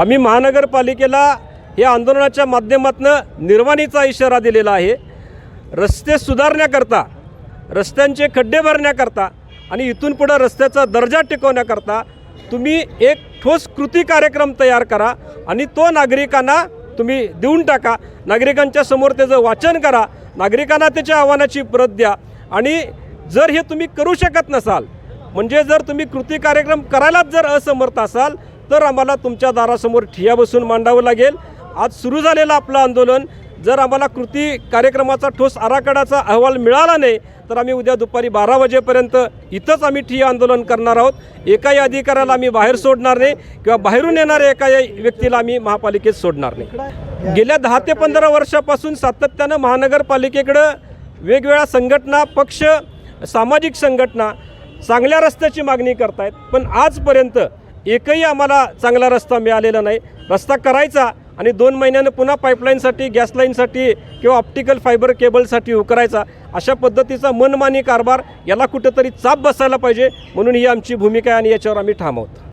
आम्ही महानगरपालिकेला या आंदोलनाच्या माध्यमातून निर्वाणीचा इशारा दिलेला आहे. रस्ते सुधारण्याकरता रस्त्यांचे खड्डे भरण्याकरता आणि इथून पुढं रस्त्याचा दर्जा टिकवण्याकरता तुम्ही एक ठोस कृती कार्यक्रम तयार करा आणि तो नागरिकांना तुम्ही देऊन टाका. नागरिकांच्या समोर त्याचं वाचन करा. नागरिकांना त्याच्या आव्हानाची प्रत द्या. आणि जर हे तुम्ही करू शकत नसाल म्हणजे जर तुम्ही कृती कार्यक्रम करायलाच जर असमर्थ असाल तर आम्हाला तुमच्या दारासमोर ठिया बसून मांडावं लागेल. आज सुरू झालेलं आपलं आंदोलन. जर आम्हाला कृती कार्यक्रमाचा ठोस आराखड्याचा अहवाल मिळाला नाही तर आम्ही उद्या दुपारी बारा वाजेपर्यंत इथंच आम्ही ठिय्या आंदोलन करणार आहोत. एकाही अधिकाऱ्याला आम्ही बाहेर सोडणार नाही किंवा बाहेरून येणाऱ्या एकाही व्यक्तीला आम्ही महापालिकेत सोडणार नाही. गेल्या दहा ते पंधरा वर्षापासून सातत्यानं महानगरपालिकेकडं वेगवेगळ्या संघटना पक्ष सामाजिक संघटना चांगल्या रस्त्याची मागणी करतायत. पण आजपर्यंत एकही आम्हाला चांगला रस्ता मिळालेला नाही. रस्ता करायचा आणि दोन महिन्यानं पुन्हा पाईपलाईनसाठी गॅसलाईनसाठी किंवा ऑप्टिकल फायबर केबलसाठी उकरायचा अशा पद्धतीचा मनमानी कारभार याला कुठेतरी चाप बसायला पाहिजे म्हणून ही आमची भूमिका आहे आणि याच्यावर आम्ही ठाम आहोत.